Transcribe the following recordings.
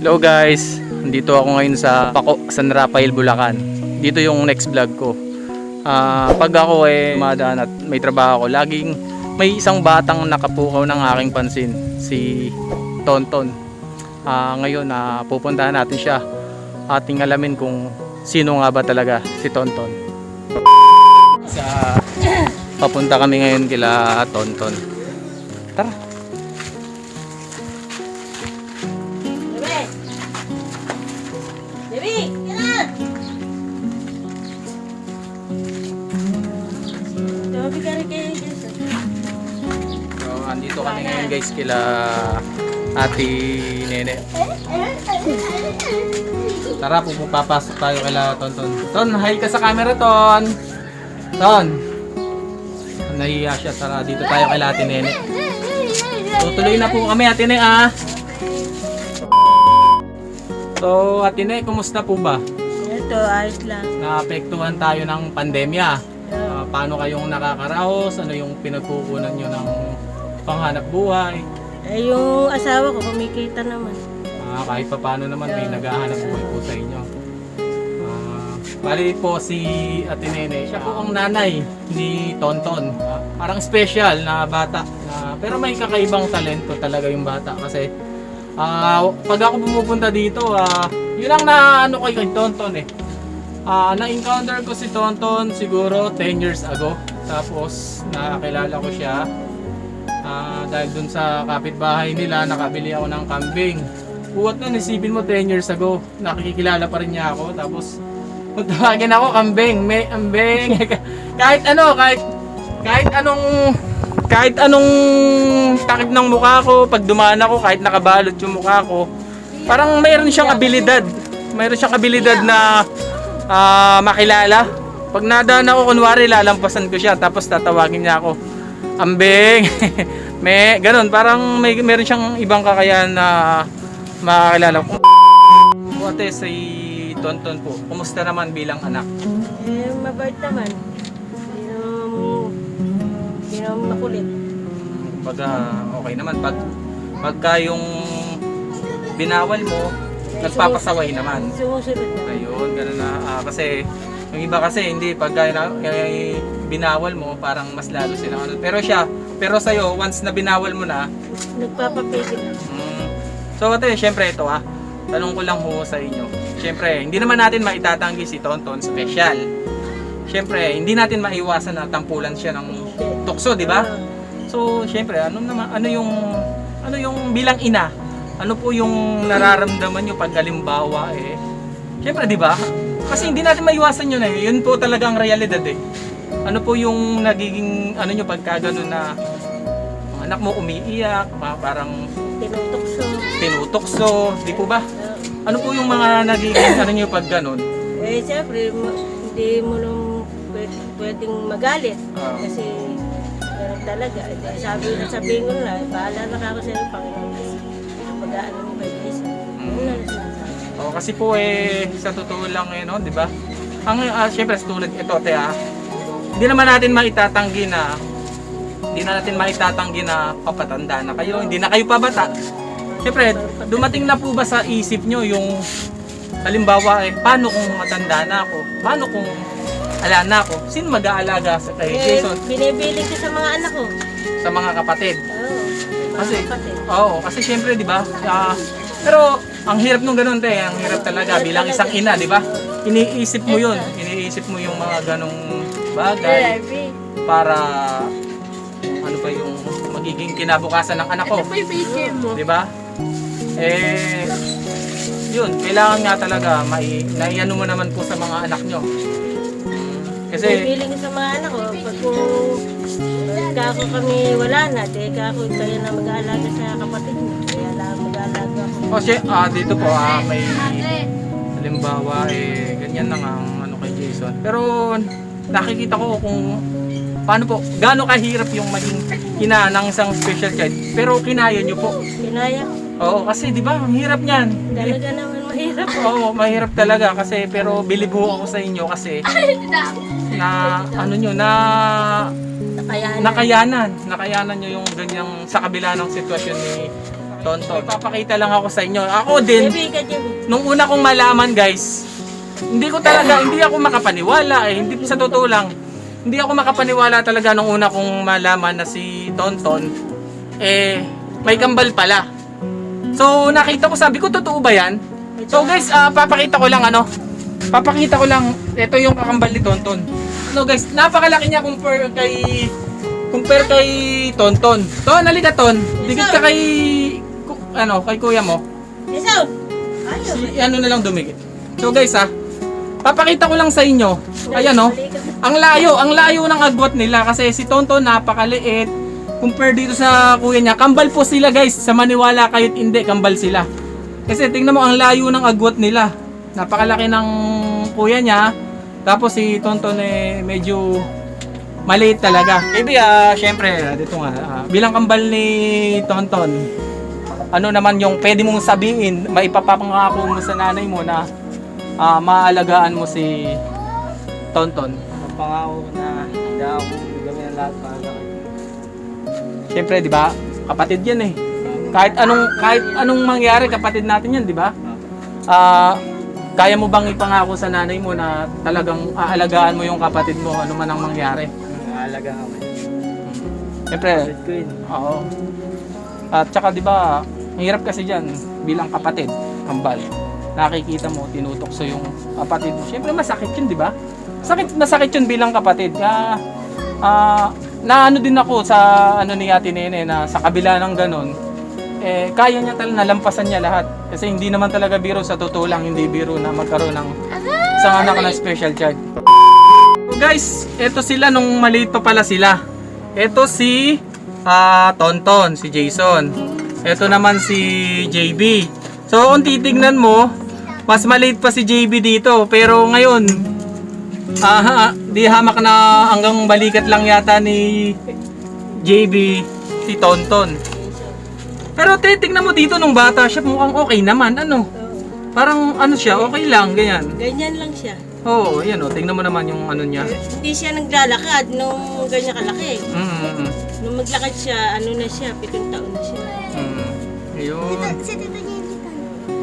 Hello guys, nandito ako ngayon sa Paco, San Rafael, Bulacan. Dito yung next vlog ko. Ah, pag ako eh madaan at may trabaho ako, laging may isang batang nakapukaw ng aking pansin, si Tonton. Ah, ngayon na pupuntahan natin siya. Ating alamin kung sino nga ba talaga si Tonton. Sa papunta kami ngayon kila Tonton. Tara. Guys kila Ate Nene. Tara, pupapasok tayo kila Tonton. Ton, hi ka sa camera, Ton. Ton. Nahiya siya. Tara, dito tayo kila Ate Nene. Tutuloy na po kami, Ate Nene, ah. So, Ate Nene, kumusta po ba? Ito, ayos lang. Naapektuhan tayo ng pandemya. Ah, paano kayong nakakaraos? Ano yung pinagkukunan nyo ng panghanap buhay? Eh, yung asawa ko, kumikita naman. Ah, kahit pa paano naman may naghahanap buhay po sa inyo. Ah, bali po si Ate Nene, siya po ang nanay ni Tonton. Ah, parang special na bata. na- pero may kakaibang talento talaga yung bata kasi ah, pag ako pumupunta dito, ah, yun ang na ano kay kay Tonton eh. Ah, na-encounter ko si Tonton siguro 10 years ago. Tapos nakakilala ko siya Ah, dahil dun sa kapitbahay nila, nakabili ako ng kambing. Buwat nun, isipin mo 10 years ago, nakikilala pa rin niya ako. Tapos, kung tawagin ako, kambing, may kambing. kahit ano, kahit, kahit anong, kahit anong takip ng mukha ko, pag dumaan ako, kahit nakabalot yung mukha ko, parang mayroon siyang abilidad. Mayroon siyang abilidad na ah, makilala. Pag nadaan ako, kunwari, lalampasan ko siya, tapos tatawagin niya ako ambing. may ganun, parang may meron siyang ibang kakayahan na makakilala ko. Ate, si Tonton po, kumusta naman bilang anak? Eh, mabait naman. Hindi naman... Hindi naman makulit. Pag ah, okay naman, pag pagka yung binawal mo, nagpapasaway naman. Sumusunod na. Ayun, ganun na. Ah, kasi, yung iba kasi, hindi, pagka na, eh, binawal mo, parang mas lalo sila. Ano. Pero siya, pero sa'yo, once na binawal mo na, Nagpapapigil na. Mm. So ate, syempre ito ah. Tanong ko lang ho sa inyo. Syempre, hindi naman natin maitatanggi si Tonton Special. Syempre, hindi natin maiwasan na tampulan siya ng tukso, di ba? So, syempre, ano naman ano yung ano yung bilang ina? Ano po yung nararamdaman niyo pag halimbawa eh Syempre, di ba? Kasi hindi natin maiwasan yun eh. Yun po talaga ang realidad eh. Ano po yung nagiging ano niyo pagka ganun na ang anak mo umiiyak, pa- parang Tinutokso. tinutokso, di po ba? Ano po yung mga nagiging ano nyo pag ganun? eh, siyempre, hindi mo nung pwede- pwedeng magalit. Ah. Kasi, ganun talaga. Eh, sabi na sabihin ko na, bahala na ako sa iyo, Panginoon. Kasi, mag-aano mo kay Jesus. Yun na lang. O, kasi po eh, sa totoo lang eh, no, di ba? Ang, ah, syempre, tulad ito, te ah, hindi naman natin maitatanggi na hindi na natin maitatanggi na papatanda na kayo, hindi na kayo pabata. Syempre, dumating na po ba sa isip nyo yung halimbawa eh, paano kung matanda na ako? Paano kung ala na ako? Sino mag-aalaga sa kay Eh, Jason binibiling ko sa mga anak ko. sa mga kapatid? Oo. mga Kasi, kapatid. oo, kasi syempre, di ba? ah, pero, ang hirap nung ganun, te. Ang hirap talaga bilang isang ina, di ba? Iniisip mo yun. Iniisip mo yung mga ganong bagay para ano pa yung magiging kinabukasan ng anak ko. Di ba? Eh, yun, kailangan nga talaga mai naiano mo naman po sa mga anak nyo. Kasi, Binibiling ko sa mga anak ko. Pag kung kako kami wala na, di kako kayo na mag-aalaga sa kapatid mo. Kasi ah, dito po, ah, may halimbawa, eh, ganyan na nga ang ano kay Jason. Pero, nakikita ko kung paano po, gaano kahirap yung maging ina ng isang special child. Pero kinaya nyo po. Kinaya. Oo, kasi di ba, ang hirap niyan. Talaga naman mahirap. Oo, mahirap talaga kasi pero bilib ho ako sa inyo kasi na ano nyo na Nakayanan. nakayanan, nakayanan nyo yung ganyang sa kabila ng sitwasyon ni Tonton. Papakita lang ako sa inyo. Ako din, nung una kong malaman guys, hindi ko talaga, hindi ako makapaniwala eh. Hindi sa totoo lang. Hindi ako makapaniwala talaga nung una kong malaman na si Tonton eh may kambal pala. So nakita ko, sabi ko totoo ba yan? So guys, ah, papakita ko lang ano. Papakita ko lang, ito yung kakambal ni Tonton. Ano guys, napakalaki niya compare kay compare kay Tonton. Ton, halika Ton. Dikit ka kay ano, kay kuya mo. Isaw! Ayaw. Si ano na lang dumikit. So guys ha, papakita ko lang sa inyo. Ayan oh. Ang layo, ang layo ng agwat nila kasi si Tonton napakaliit. Compare dito sa kuya niya, kambal po sila guys. Sa maniwala kayo't hindi, kambal sila. Kasi tingnan mo ang layo ng agwat nila. Napakalaki ng kuya niya. Tapos si Tonton eh medyo maliit talaga. Maybe ah, syempre, ah, dito nga, ah, bilang kambal ni Tonton, ano naman yung pwede mong sabihin, maipapangako mo sa nanay mo na ah, maalagaan mo si Tonton. Pangako ko na hindi ako gawin ang lahat para sa kanya. Siyempre, 'di ba? Kapatid 'yan eh. Kahit anong kahit anong mangyari, kapatid natin 'yan, 'di ba? Ah, kaya mo bang ipangako sa nanay mo na talagang aalagaan mo yung kapatid mo ano man ang mangyari? Siyempre, Kapit ko yun. oo. At saka 'di ba, ang hirap kasi diyan bilang kapatid, kambal. Nakikita mo, tinutokso yung kapatid mo. Siyempre masakit 'yun, 'di ba? Sakit masakit 'yun bilang kapatid. Kaya ah na ano din ako sa ano ni Ate Nene na sa kabila ng ganun, eh kaya niya talaga nalampasan niya lahat. Kasi hindi naman talaga biro sa totoo lang, hindi biro na magkaroon ng isang anak na special child. So guys, eto sila nung maliit pa pala sila. Eto si ah, Tonton, si Jason. Eto naman si JB. So kung titignan mo, mas maliit pa si JB dito. Pero ngayon, ah, di hamak na hanggang balikat lang yata ni JB si Tonton. Pero titignan mo dito nung bata siya, mukhang okay naman. Ano? Parang ano siya, okay lang, ganyan. Ganyan lang siya. Oo, yan o. Tingnan mo naman yung ano niya. Hindi siya naglalakad nung ganyan kalaki. Mm, mm, mm. Nung maglakad siya, ano na siya, pitong taon na siya. Mm. Ayun.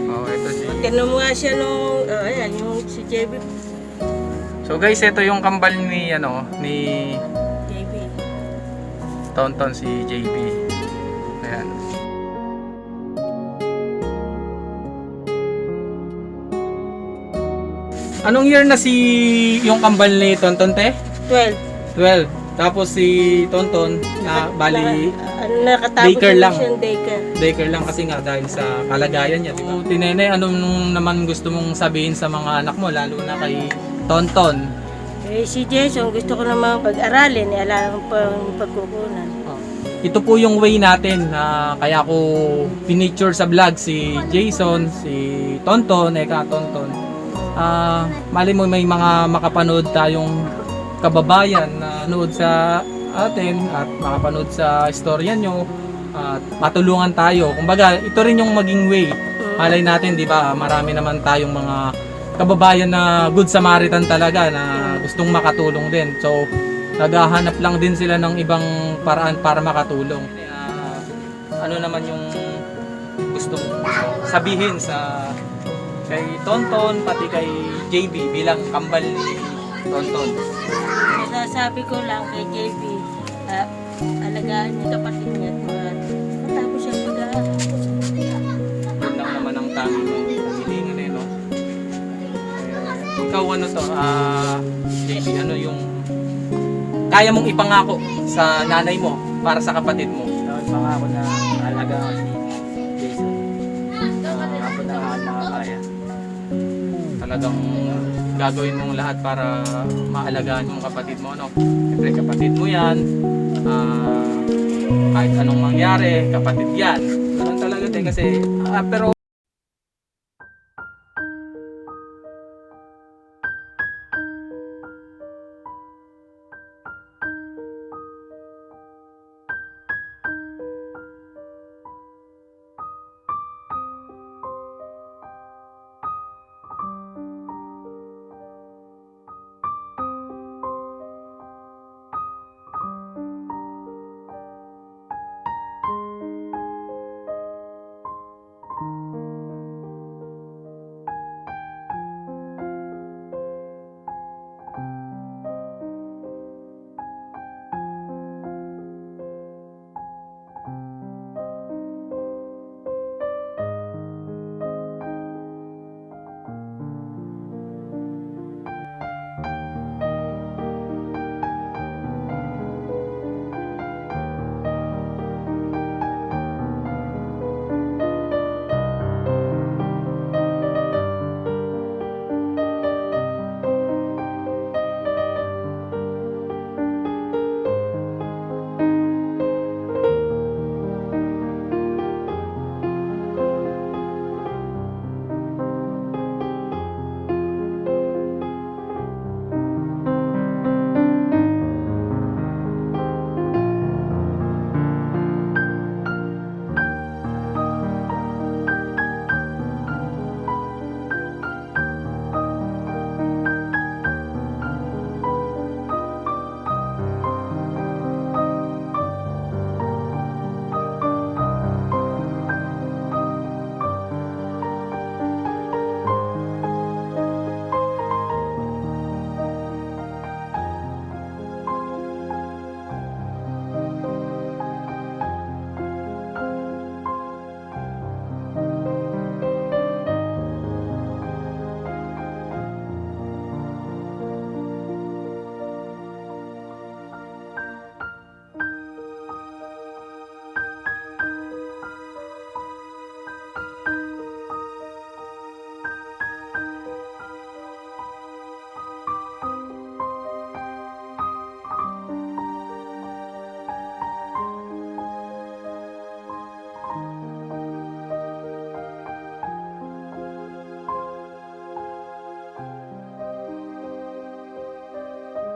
Oh, ito si... Tinanong mo nga siya nung, oh, ayan, yung si JB. So guys, ito yung kambal ni ano, ni JB. Tonton si JB. Ayan. Anong year na si yung kambal ni Tonton te? 12. 12. Tapos si Tonton na bali nakatapos Daycare lang. siya ng daycare. daycare lang kasi nga dahil sa kalagayan niya, di ba? Tinene, anong naman gusto mong sabihin sa mga anak mo lalo na kay Tonton? Eh, si Jason, gusto ko naman pag-aralin, eh, alam ko pa yung pagkukunan. Oh. Ito po yung way natin na kaya ko pinicture sa vlog si Jason, si Tonton, Eka Tonton. Ah, mali mo may mga makapanood tayong kababayan na nood sa atin at makapanood sa istorya nyo at matulungan tayo. Kumbaga, ito rin yung maging way. Malay natin, di ba, marami naman tayong mga kababayan na good Samaritan talaga na gustong makatulong din. So, naghahanap lang din sila ng ibang paraan para makatulong. Ah, ano naman yung gusto mong sabihin sa kay Tonton pati kay JB bilang kambal ni Tonton. Masasabi ko lang kay JB, alagaan niya kapatid niya at matapos siya pag-aaral. Yun lang naman ang tanging hilingan eh, no? Ikaw ano to, ah, JB, ano yung kaya mong ipangako sa nanay mo para sa kapatid mo? Dapat pangako na mahalaga ako si Jason. Ako na ako makakaya. talagang gagawin mong lahat para maalagaan yung kapatid mo, no? Siyempre, kapatid mo yan. Ah, kahit anong mangyari, kapatid yan. Ganun talaga din kasi, ah, pero